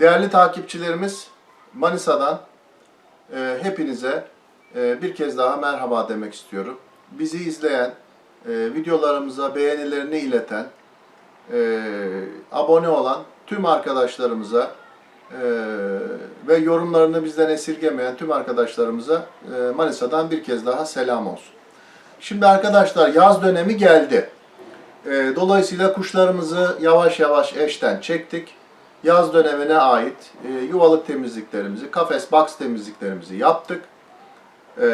Değerli takipçilerimiz Manisa'dan e, hepinize e, bir kez daha merhaba demek istiyorum. Bizi izleyen, e, videolarımıza beğenilerini ileten, e, abone olan tüm arkadaşlarımıza e, ve yorumlarını bizden esirgemeyen tüm arkadaşlarımıza e, Manisa'dan bir kez daha selam olsun. Şimdi arkadaşlar yaz dönemi geldi. E, dolayısıyla kuşlarımızı yavaş yavaş eşten çektik. Yaz dönemine ait e, yuvalık temizliklerimizi, kafes box temizliklerimizi yaptık. E,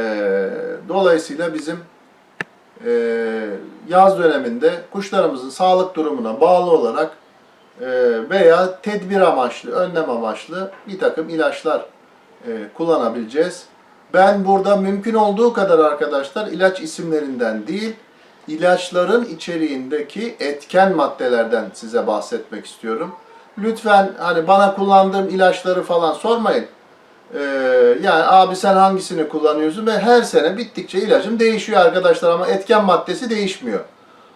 dolayısıyla bizim e, yaz döneminde kuşlarımızın sağlık durumuna bağlı olarak e, veya tedbir amaçlı, önlem amaçlı bir takım ilaçlar e, kullanabileceğiz. Ben burada mümkün olduğu kadar arkadaşlar ilaç isimlerinden değil, ilaçların içeriğindeki etken maddelerden size bahsetmek istiyorum. Lütfen hani bana kullandığım ilaçları falan sormayın. Ee, yani abi sen hangisini kullanıyorsun ve her sene bittikçe ilacım değişiyor arkadaşlar ama etken maddesi değişmiyor.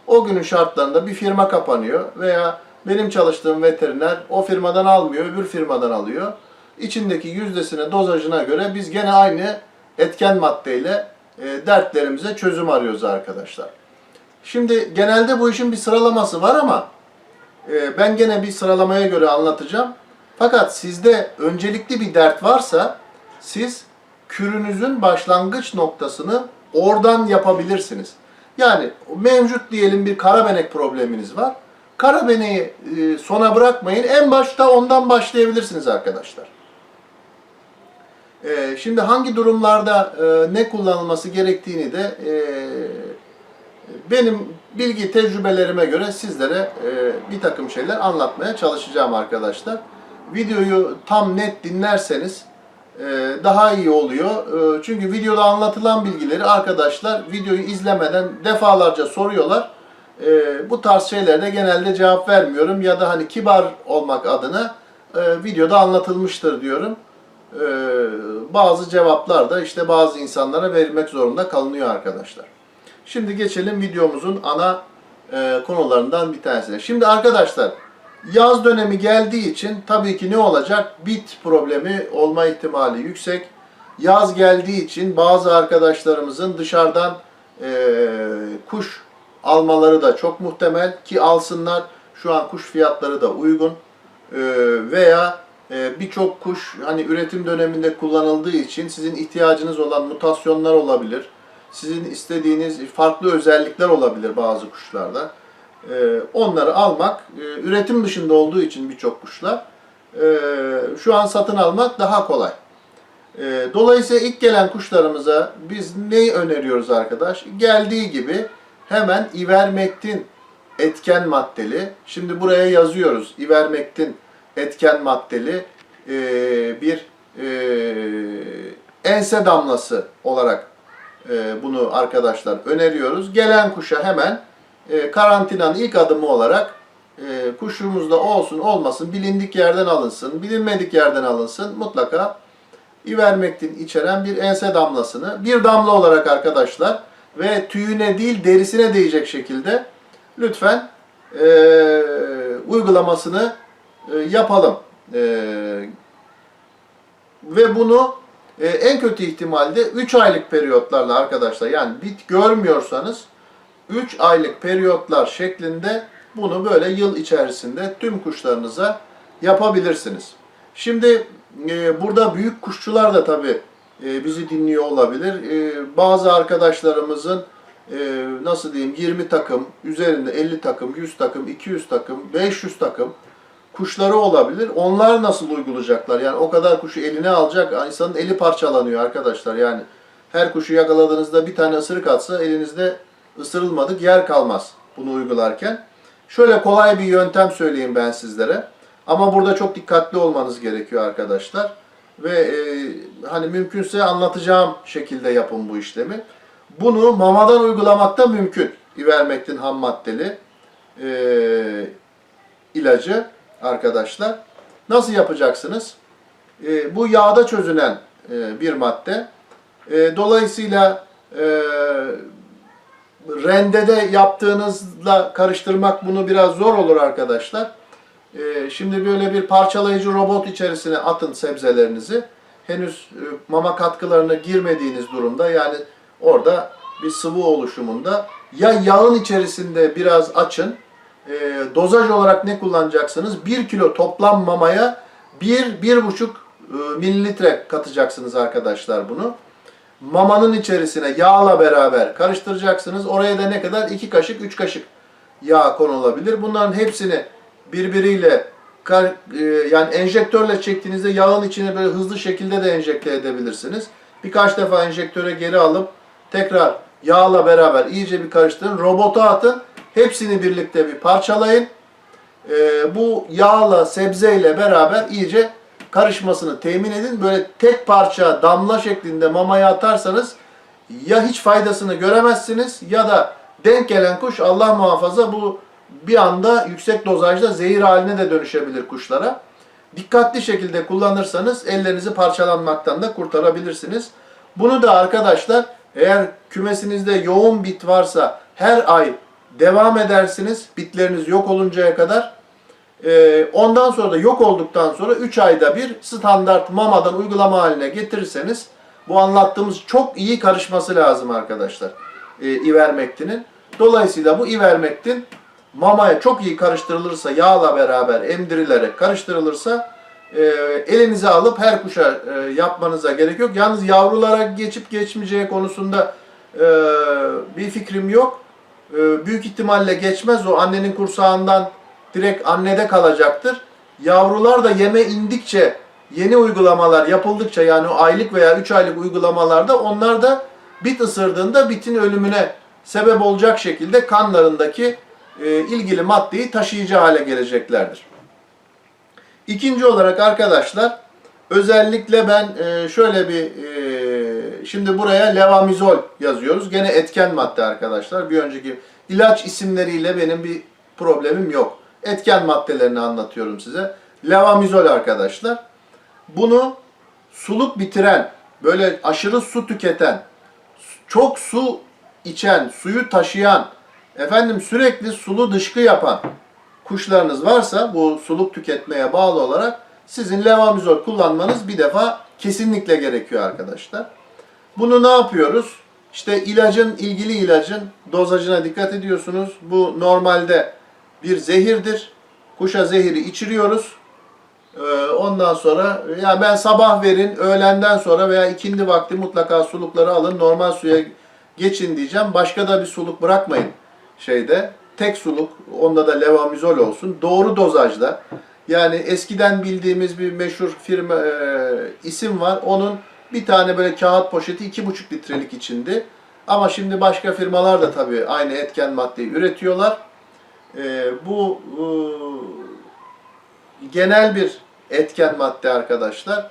O günün şartlarında bir firma kapanıyor veya benim çalıştığım veteriner o firmadan almıyor, öbür firmadan alıyor. İçindeki yüzdesine, dozajına göre biz gene aynı etken maddeyle e, dertlerimize çözüm arıyoruz arkadaşlar. Şimdi genelde bu işin bir sıralaması var ama ben gene bir sıralamaya göre anlatacağım. Fakat sizde öncelikli bir dert varsa siz kürünüzün başlangıç noktasını oradan yapabilirsiniz. Yani mevcut diyelim bir karabenek probleminiz var. Karabeneği e, sona bırakmayın. En başta ondan başlayabilirsiniz arkadaşlar. E, şimdi hangi durumlarda e, ne kullanılması gerektiğini de e, benim bilgi tecrübelerime göre sizlere e, bir takım şeyler anlatmaya çalışacağım arkadaşlar. Videoyu tam net dinlerseniz e, daha iyi oluyor. E, çünkü videoda anlatılan bilgileri arkadaşlar videoyu izlemeden defalarca soruyorlar. E, bu tarz şeylerde genelde cevap vermiyorum ya da hani kibar olmak adına e, videoda anlatılmıştır diyorum. E, bazı cevaplar da işte bazı insanlara verilmek zorunda kalınıyor arkadaşlar. Şimdi geçelim videomuzun ana e, konularından bir tanesine. Şimdi arkadaşlar yaz dönemi geldiği için tabii ki ne olacak? Bit problemi olma ihtimali yüksek. Yaz geldiği için bazı arkadaşlarımızın dışarıdan e, kuş almaları da çok muhtemel ki alsınlar. Şu an kuş fiyatları da uygun. E, veya e, birçok kuş hani üretim döneminde kullanıldığı için sizin ihtiyacınız olan mutasyonlar olabilir sizin istediğiniz farklı özellikler olabilir bazı kuşlarda. Ee, onları almak, e, üretim dışında olduğu için birçok kuşlar, e, şu an satın almak daha kolay. E, dolayısıyla ilk gelen kuşlarımıza biz neyi öneriyoruz arkadaş? Geldiği gibi hemen ivermektin etken maddeli, şimdi buraya yazıyoruz, ivermektin etken maddeli bir ense damlası olarak e, bunu arkadaşlar öneriyoruz. Gelen kuşa hemen e, karantinanın ilk adımı olarak e, kuşumuzda olsun olmasın bilindik yerden alınsın, bilinmedik yerden alınsın mutlaka ivermektin içeren bir ense damlasını bir damla olarak arkadaşlar ve tüyüne değil derisine değecek şekilde lütfen e, uygulamasını e, yapalım. E, ve bunu e, en kötü ihtimalde 3 aylık periyotlarla arkadaşlar yani bit görmüyorsanız 3 aylık periyotlar şeklinde bunu böyle yıl içerisinde tüm kuşlarınıza yapabilirsiniz. Şimdi e, burada büyük kuşçular da tabi e, bizi dinliyor olabilir. E, bazı arkadaşlarımızın e, nasıl diyeyim 20 takım, üzerinde 50 takım, 100 takım, 200 takım, 500 takım kuşları olabilir. Onlar nasıl uygulayacaklar? Yani o kadar kuşu eline alacak. insanın eli parçalanıyor arkadaşlar. Yani her kuşu yakaladığınızda bir tane ısırık atsa elinizde ısırılmadık yer kalmaz bunu uygularken. Şöyle kolay bir yöntem söyleyeyim ben sizlere. Ama burada çok dikkatli olmanız gerekiyor arkadaşlar. Ve e, hani mümkünse anlatacağım şekilde yapın bu işlemi. Bunu mamadan uygulamak da mümkün. İvermektin ham maddeli e, ilacı arkadaşlar. Nasıl yapacaksınız? E, bu yağda çözünen e, bir madde. E, dolayısıyla e, rendede yaptığınızla karıştırmak bunu biraz zor olur arkadaşlar. Ee, şimdi böyle bir parçalayıcı robot içerisine atın sebzelerinizi. Henüz e, mama katkılarına girmediğiniz durumda yani orada bir sıvı oluşumunda ya yağın içerisinde biraz açın. Ee, dozaj olarak ne kullanacaksınız? 1 kilo toplam mamaya 1-1,5 e, mililitre katacaksınız arkadaşlar bunu. Mamanın içerisine yağla beraber karıştıracaksınız. Oraya da ne kadar? 2 kaşık, 3 kaşık yağ konulabilir. Bunların hepsini birbiriyle e, yani enjektörle çektiğinizde yağın içine böyle hızlı şekilde de enjekte edebilirsiniz. Birkaç defa enjektöre geri alıp tekrar yağla beraber iyice bir karıştırın. Robota atın. Hepsini birlikte bir parçalayın. E, bu yağla, sebzeyle beraber iyice karışmasını temin edin. Böyle tek parça damla şeklinde mamaya atarsanız ya hiç faydasını göremezsiniz ya da denk gelen kuş Allah muhafaza bu bir anda yüksek dozajda zehir haline de dönüşebilir kuşlara. Dikkatli şekilde kullanırsanız ellerinizi parçalanmaktan da kurtarabilirsiniz. Bunu da arkadaşlar eğer kümesinizde yoğun bit varsa her ay devam edersiniz bitleriniz yok oluncaya kadar. Ee, ondan sonra da yok olduktan sonra 3 ayda bir standart mamadan uygulama haline getirirseniz bu anlattığımız çok iyi karışması lazım arkadaşlar. E, ivermektinin. Dolayısıyla bu ivermektin mamaya çok iyi karıştırılırsa yağla beraber emdirilerek karıştırılırsa e, elinize alıp her kuşa e, yapmanıza gerek yok. Yalnız yavrulara geçip geçmeyeceği konusunda e, bir fikrim yok. E, büyük ihtimalle geçmez o annenin kursağından direkt annede kalacaktır. Yavrular da yeme indikçe yeni uygulamalar yapıldıkça yani o aylık veya 3 aylık uygulamalarda onlar da bit ısırdığında bitin ölümüne sebep olacak şekilde kanlarındaki e, ilgili maddeyi taşıyıcı hale geleceklerdir. İkinci olarak arkadaşlar özellikle ben e, şöyle bir şimdi buraya levamizol yazıyoruz. Gene etken madde arkadaşlar. Bir önceki ilaç isimleriyle benim bir problemim yok. Etken maddelerini anlatıyorum size. Levamizol arkadaşlar. Bunu suluk bitiren, böyle aşırı su tüketen, çok su içen, suyu taşıyan, efendim sürekli sulu dışkı yapan kuşlarınız varsa bu suluk tüketmeye bağlı olarak sizin levamizol kullanmanız bir defa kesinlikle gerekiyor arkadaşlar. Bunu ne yapıyoruz? İşte ilacın, ilgili ilacın dozajına dikkat ediyorsunuz. Bu normalde bir zehirdir. Kuşa zehiri içiriyoruz. Ee, Ondan sonra ya ben sabah verin, öğlenden sonra veya ikindi vakti mutlaka sulukları alın, normal suya geçin diyeceğim. Başka da bir suluk bırakmayın şeyde. Tek suluk, onda da levamizol olsun. Doğru dozajda. Yani eskiden bildiğimiz bir meşhur firma e, isim var. Onun bir tane böyle kağıt poşeti iki buçuk litrelik içindi. Ama şimdi başka firmalar da tabii aynı etken maddeyi üretiyorlar. E, bu e, genel bir etken madde arkadaşlar.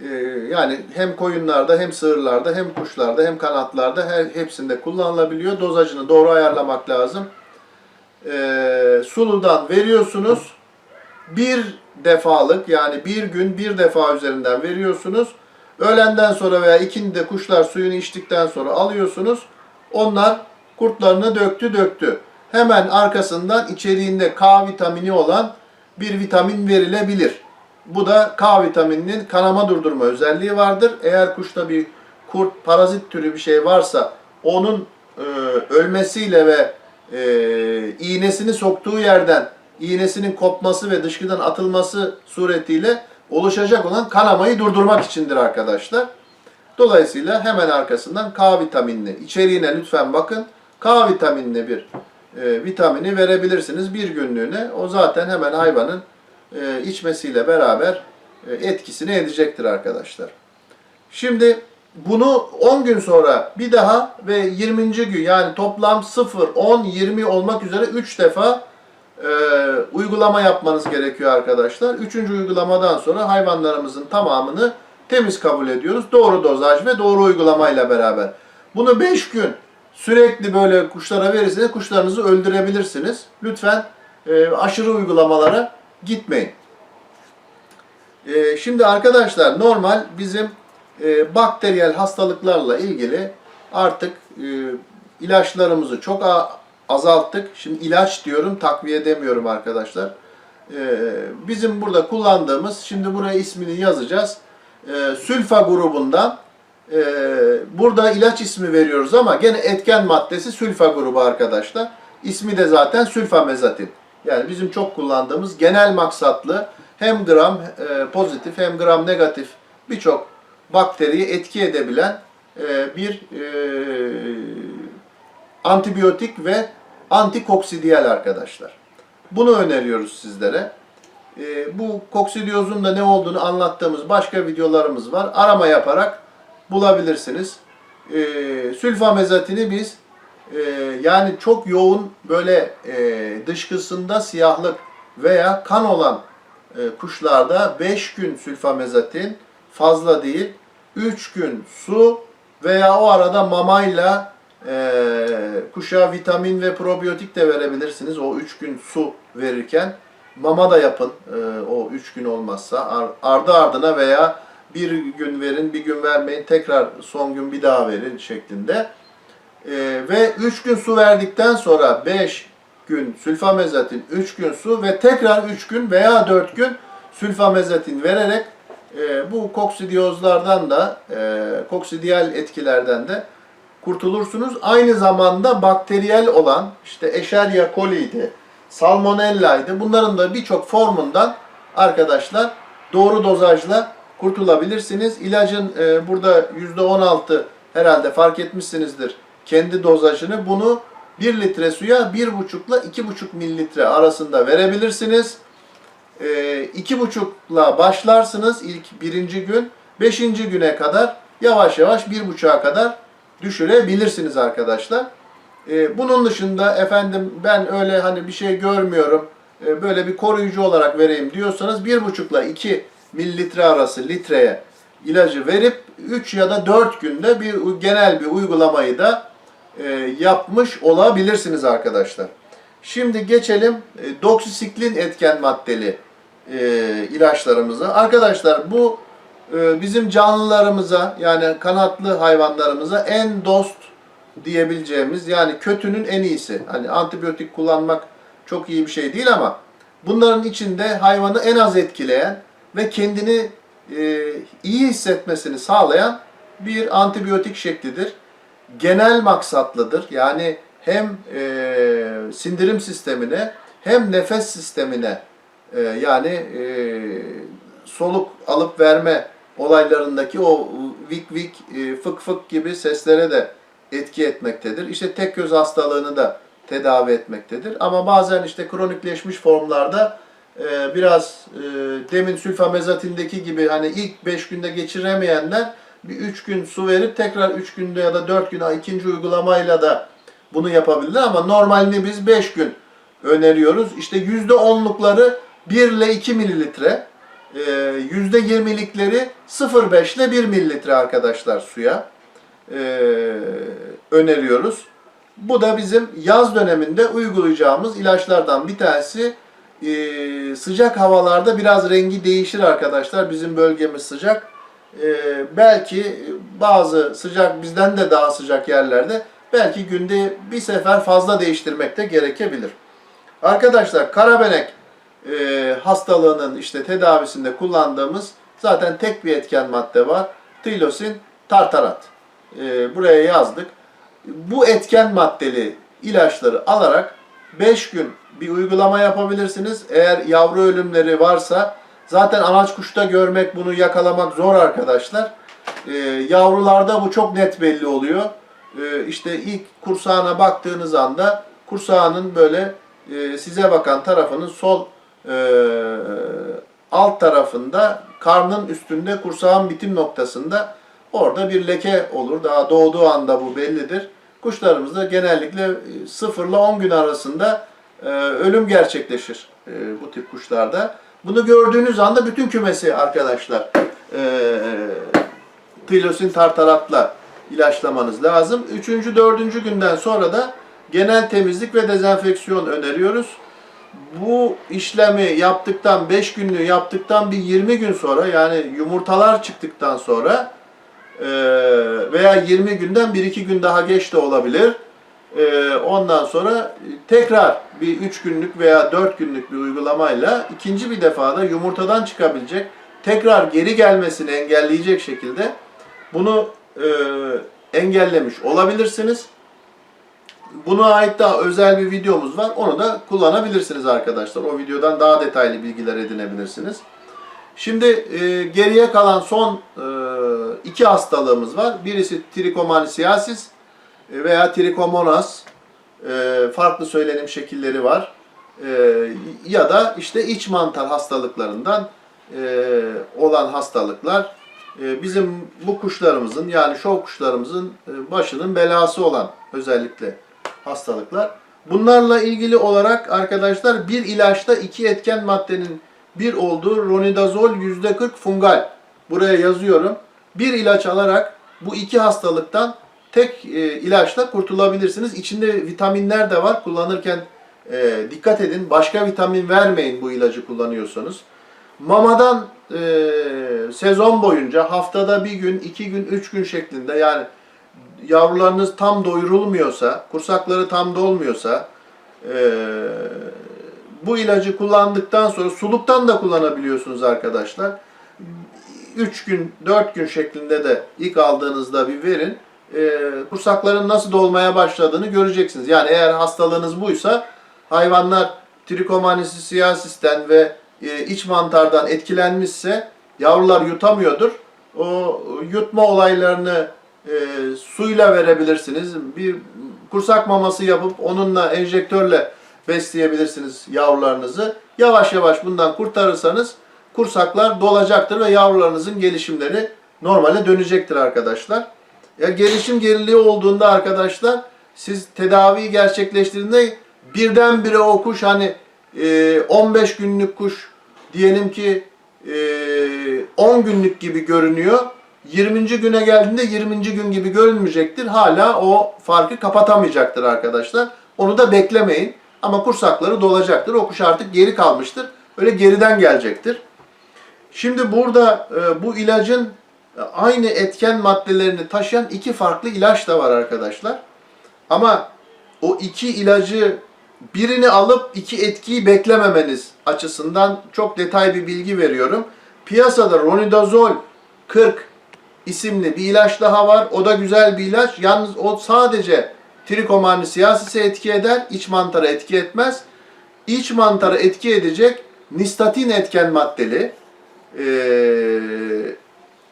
Ee, yani hem koyunlarda hem sığırlarda hem kuşlarda hem kanatlarda her hepsinde kullanılabiliyor. Dozajını doğru ayarlamak lazım. Ee, suludan veriyorsunuz. Bir defalık yani bir gün bir defa üzerinden veriyorsunuz. Öğlenden sonra veya ikindi kuşlar suyunu içtikten sonra alıyorsunuz. Onlar kurtlarını döktü döktü. Hemen arkasından içeriğinde K vitamini olan bir vitamin verilebilir. Bu da K vitamininin kanama durdurma özelliği vardır. Eğer kuşta bir kurt, parazit türü bir şey varsa onun e, ölmesiyle ve e, iğnesini soktuğu yerden iğnesinin kopması ve dışkıdan atılması suretiyle oluşacak olan kanamayı durdurmak içindir arkadaşlar. Dolayısıyla hemen arkasından K vitaminli içeriğine lütfen bakın. K vitaminli bir e, vitamini verebilirsiniz bir günlüğüne. O zaten hemen hayvanın e, içmesiyle beraber e, etkisini edecektir arkadaşlar. Şimdi bunu 10 gün sonra bir daha ve 20. gün yani toplam 0, 10, 20 olmak üzere 3 defa e, uygulama yapmanız gerekiyor arkadaşlar. 3. uygulamadan sonra hayvanlarımızın tamamını temiz kabul ediyoruz. Doğru dozaj ve doğru uygulamayla beraber. Bunu 5 gün sürekli böyle kuşlara verirseniz kuşlarınızı öldürebilirsiniz. Lütfen e, aşırı uygulamalara gitmeyin. E, şimdi arkadaşlar normal bizim e, bakteriyel hastalıklarla ilgili artık e, ilaçlarımızı çok azalttık. Şimdi ilaç diyorum, takviye demiyorum arkadaşlar. e, bizim burada kullandığımız, şimdi buraya ismini yazacağız. E, sülfa grubundan e, burada ilaç ismi veriyoruz ama gene etken maddesi sülfa grubu arkadaşlar. İsmi de zaten sülfamezatin. Yani bizim çok kullandığımız genel maksatlı hem gram e, pozitif hem gram negatif birçok bakteriyi etki edebilen e, bir e, antibiyotik ve antikoksidiyal arkadaşlar. Bunu öneriyoruz sizlere. E, bu koksidiyozun da ne olduğunu anlattığımız başka videolarımız var. Arama yaparak bulabilirsiniz. E, sülfamezatini biz e, yani çok yoğun böyle e, dışkısında siyahlık veya kan olan e, kuşlarda 5 gün sülfamezatin fazla değil. 3 gün su veya o arada mamayla e, kuşa vitamin ve probiyotik de verebilirsiniz. O 3 gün su verirken mama da yapın e, o 3 gün olmazsa Ar- ardı ardına veya bir gün verin bir gün vermeyin tekrar son gün bir daha verin şeklinde. E, ve 3 gün su verdikten sonra 5 gün sülfamezatin, 3 gün su ve tekrar 3 gün veya 4 gün sülfamezatin vererek e, bu koksidiyozlardan da, e, koksidiyal etkilerden de kurtulursunuz. Aynı zamanda bakteriyel olan işte Escherichia coli'ydi, Salmonella'ydı. Bunların da birçok formundan arkadaşlar doğru dozajla kurtulabilirsiniz. İlacın e, burada %16 herhalde fark etmişsinizdir kendi dozajını. Bunu 1 litre suya 1,5 ile 2,5 mililitre arasında verebilirsiniz. E, iki buçukla başlarsınız ilk birinci gün. Beşinci güne kadar yavaş yavaş bir buçuğa kadar düşürebilirsiniz arkadaşlar. E, bunun dışında efendim ben öyle hani bir şey görmüyorum e, böyle bir koruyucu olarak vereyim diyorsanız bir buçukla 2 mililitre arası litreye ilacı verip 3 ya da 4 günde bir genel bir uygulamayı da e, yapmış olabilirsiniz arkadaşlar. Şimdi geçelim e, doksisiklin etken maddeli e, ilaçlarımıza. Arkadaşlar bu bizim canlılarımıza yani kanatlı hayvanlarımıza en dost diyebileceğimiz yani kötünün en iyisi. Hani antibiyotik kullanmak çok iyi bir şey değil ama bunların içinde hayvanı en az etkileyen ve kendini e, iyi hissetmesini sağlayan bir antibiyotik şeklidir. Genel maksatlıdır. Yani hem e, sindirim sistemine hem nefes sistemine e, yani e, soluk alıp verme olaylarındaki o vik vik e, fık fık gibi seslere de etki etmektedir. İşte tek göz hastalığını da tedavi etmektedir. Ama bazen işte kronikleşmiş formlarda e, biraz e, demin sülfamezatindeki gibi hani ilk 5 günde geçiremeyenler bir 3 gün su verip tekrar 3 günde ya da 4 gün ikinci uygulamayla da bunu yapabilirler ama normalini biz 5 gün öneriyoruz. İşte %10'lukları 1 ile 2 mililitre, %20'likleri 0,5 ile 1 mililitre arkadaşlar suya e, öneriyoruz. Bu da bizim yaz döneminde uygulayacağımız ilaçlardan bir tanesi. E, sıcak havalarda biraz rengi değişir arkadaşlar. Bizim bölgemiz sıcak. E, belki bazı sıcak bizden de daha sıcak yerlerde belki günde bir sefer fazla değiştirmek de gerekebilir. Arkadaşlar karabenek e, hastalığının işte tedavisinde kullandığımız zaten tek bir etken madde var. Tilosin tartarat. E, buraya yazdık. Bu etken maddeli ilaçları alarak 5 gün bir uygulama yapabilirsiniz. Eğer yavru ölümleri varsa zaten anaç kuşta görmek bunu yakalamak zor arkadaşlar. E, yavrularda bu çok net belli oluyor. E, işte ilk kursağına baktığınız anda kursağının böyle e, size bakan tarafının sol e, alt tarafında karnın üstünde kursağın bitim noktasında orada bir leke olur. Daha doğduğu anda bu bellidir. Kuşlarımızda genellikle 0 ile 10 gün arasında e, ölüm gerçekleşir e, bu tip kuşlarda. Bunu gördüğünüz anda bütün kümesi arkadaşlar e, tilosin tartaratla ilaçlamanız lazım. Üçüncü, dördüncü günden sonra da genel temizlik ve dezenfeksiyon öneriyoruz. Bu işlemi yaptıktan 5 günlüğü yaptıktan bir 20 gün sonra yani yumurtalar çıktıktan sonra e, veya 20 günden 1-2 gün daha geç de olabilir. Ee, ondan sonra tekrar bir 3 günlük veya 4 günlük bir uygulamayla ikinci bir defada yumurtadan çıkabilecek, tekrar geri gelmesini engelleyecek şekilde bunu e, engellemiş olabilirsiniz. Buna ait daha özel bir videomuz var. Onu da kullanabilirsiniz arkadaşlar. O videodan daha detaylı bilgiler edinebilirsiniz. Şimdi e, geriye kalan son e, iki hastalığımız var. Birisi trikomaniasiasis e, veya trikomonas. E, farklı söylenim şekilleri var. E, ya da işte iç mantar hastalıklarından e, olan hastalıklar. E, bizim bu kuşlarımızın yani şov kuşlarımızın e, başının belası olan özellikle hastalıklar. Bunlarla ilgili olarak arkadaşlar bir ilaçta iki etken maddenin bir olduğu ronidazol %40 fungal. Buraya yazıyorum. Bir ilaç alarak bu iki hastalıktan tek e, ilaçla kurtulabilirsiniz. İçinde vitaminler de var. Kullanırken e, dikkat edin. Başka vitamin vermeyin bu ilacı kullanıyorsanız. Mamadan e, sezon boyunca haftada bir gün, iki gün, üç gün şeklinde yani yavrularınız tam doyurulmuyorsa, kursakları tam dolmuyorsa e, bu ilacı kullandıktan sonra suluktan da kullanabiliyorsunuz arkadaşlar. 3 gün, 4 gün şeklinde de ilk aldığınızda bir verin. E, kursakların nasıl dolmaya başladığını göreceksiniz. Yani eğer hastalığınız buysa hayvanlar trikomanisiyasisten ve e, iç mantardan etkilenmişse yavrular yutamıyordur. O yutma olaylarını e, suyla verebilirsiniz. Bir kursak maması yapıp onunla enjektörle besleyebilirsiniz yavrularınızı. Yavaş yavaş bundan kurtarırsanız kursaklar dolacaktır ve yavrularınızın gelişimleri normale dönecektir arkadaşlar. Ya gelişim geriliği olduğunda arkadaşlar siz tedaviyi gerçekleştirdiğinde birdenbire o kuş hani e, 15 günlük kuş diyelim ki e, 10 günlük gibi görünüyor. 20. güne geldiğinde 20. gün gibi görünmeyecektir. Hala o farkı kapatamayacaktır arkadaşlar. Onu da beklemeyin. Ama kursakları dolacaktır. O kuş artık geri kalmıştır. Öyle geriden gelecektir. Şimdi burada e, bu ilacın e, aynı etken maddelerini taşıyan iki farklı ilaç da var arkadaşlar. Ama o iki ilacı birini alıp iki etkiyi beklememeniz açısından çok detay bir bilgi veriyorum. Piyasada Ronidazol 40 isimli bir ilaç daha var. O da güzel bir ilaç. Yalnız o sadece trikomani siyasise etki eder, iç mantara etki etmez. İç mantara etki edecek nistatin etken maddeli. Ee,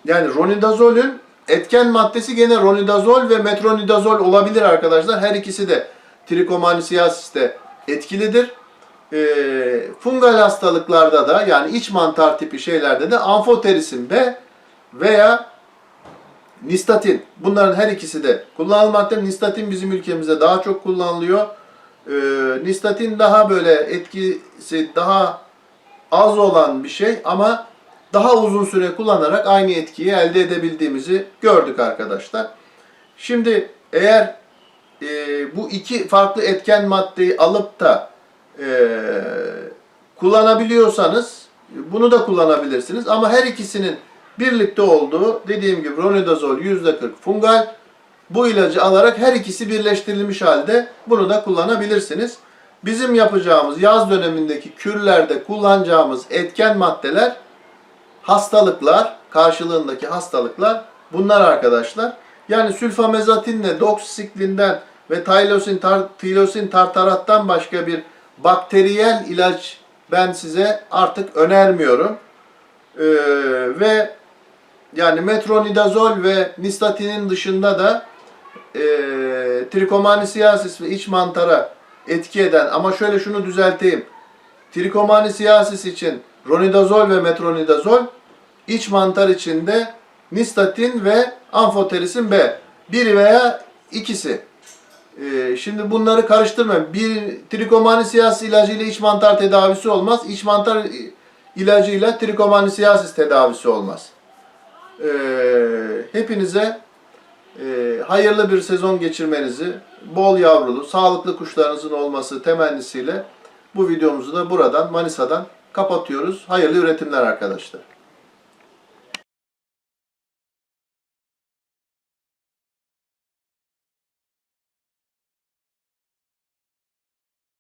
yani ronidazolün etken maddesi gene ronidazol ve metronidazol olabilir arkadaşlar. Her ikisi de trikomani siyasiste etkilidir. Ee, fungal hastalıklarda da yani iç mantar tipi şeylerde de amfoterisin B veya Nistatin. Bunların her ikisi de kullanılmakta. Nistatin bizim ülkemizde daha çok kullanılıyor. Ee, nistatin daha böyle etkisi daha az olan bir şey ama daha uzun süre kullanarak aynı etkiyi elde edebildiğimizi gördük arkadaşlar. Şimdi eğer e, bu iki farklı etken maddeyi alıp da e, kullanabiliyorsanız bunu da kullanabilirsiniz. Ama her ikisinin birlikte olduğu dediğim gibi ronidazol %40 fungal. Bu ilacı alarak her ikisi birleştirilmiş halde bunu da kullanabilirsiniz. Bizim yapacağımız yaz dönemindeki kürlerde kullanacağımız etken maddeler hastalıklar, karşılığındaki hastalıklar bunlar arkadaşlar. Yani sülfamezatinle doksisiklin ve taylosin, tar, tilosin tartarattan başka bir bakteriyel ilaç ben size artık önermiyorum. Ee, ve yani metronidazol ve nistatinin dışında da e, trikomanisiyasis ve iç mantara etki eden ama şöyle şunu düzelteyim. Trikomanisiyasis için ronidazol ve metronidazol, iç mantar için de nistatin ve amfoterisin B. Biri veya ikisi. Ee, şimdi bunları karıştırmayın. Bir trikomanisiyasis ilacıyla iç mantar tedavisi olmaz. İç mantar ilacıyla trikomanisiyasis tedavisi olmaz. Ee, hepinize e, hayırlı bir sezon geçirmenizi, bol yavrulu, sağlıklı kuşlarınızın olması temennisiyle bu videomuzu da buradan, Manisa'dan kapatıyoruz. Hayırlı üretimler arkadaşlar.